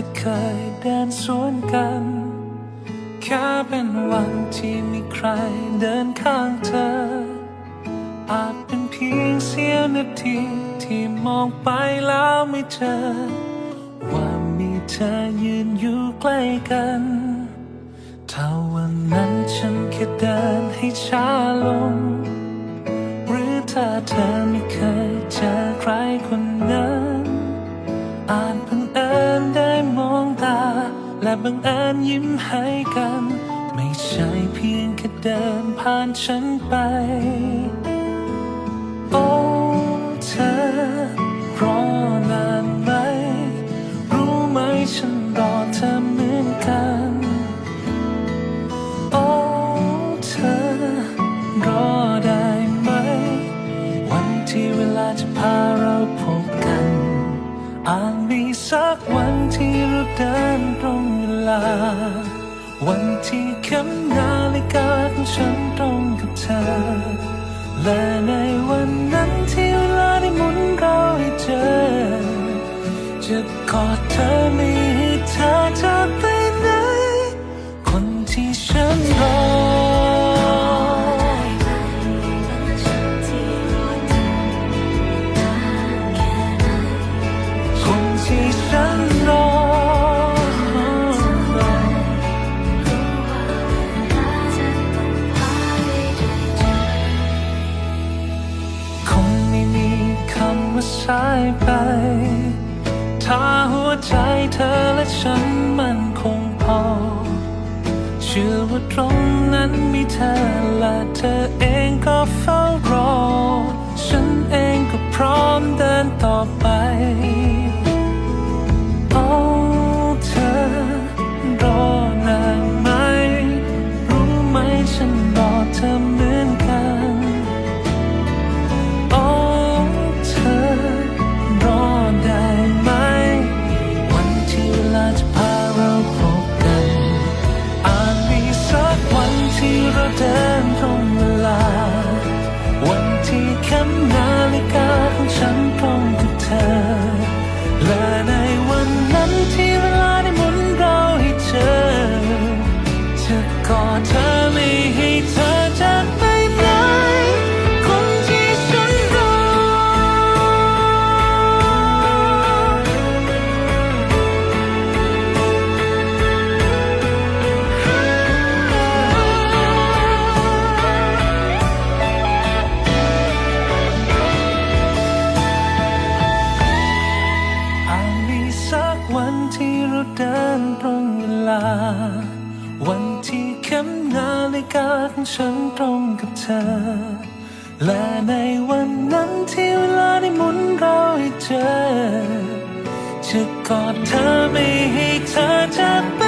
จะเคยเดินสวนกัน แค่เป็นวันที่มีใครเดินข้างเธอ อาจเป็นเพียงเสี้ยวนาทีที่มองไปแล้วไม่เจอ ว่ามีเธอยืนอยู่ใกล้กันถ้าวันนั้นฉันแค่เดินให้ช้าลง หรือถ้าเธอไม่เคยเจอใครคนนั้น และบังเอิญยิ้มให้กัน ไม่ใช่เพียงแค่เดินผ่านฉันไป โอ้เธอรอนานไหม รู้ไหมฉันรอเธอเหมือนกัน โอ้เธอรอได้ไหม วันที่เวลาจะพาเราพบกันอาจมีสักวันที่เรา เดินตรงเวลา วันที่เข็มนาฬิกาของฉันตรงกับเธอ และในวันนั้นที่เวลาได้หมุนเราให้เจอ จะกอดเธอไม่ สายไป ถ้าหัวใจเธอและฉันมันคงพอ เชื่อว่าตรงนั้นมีเธอและเธอเองก็เฝ้ารอ ฉันเองก็พร้อมเดินต่อไป นาฬิกาของฉันตรงกับเธอ และในวันนั้นที่เวลาได้หมุนเราให้เจอ จะกอดเธอไม่ให้เธอจากไป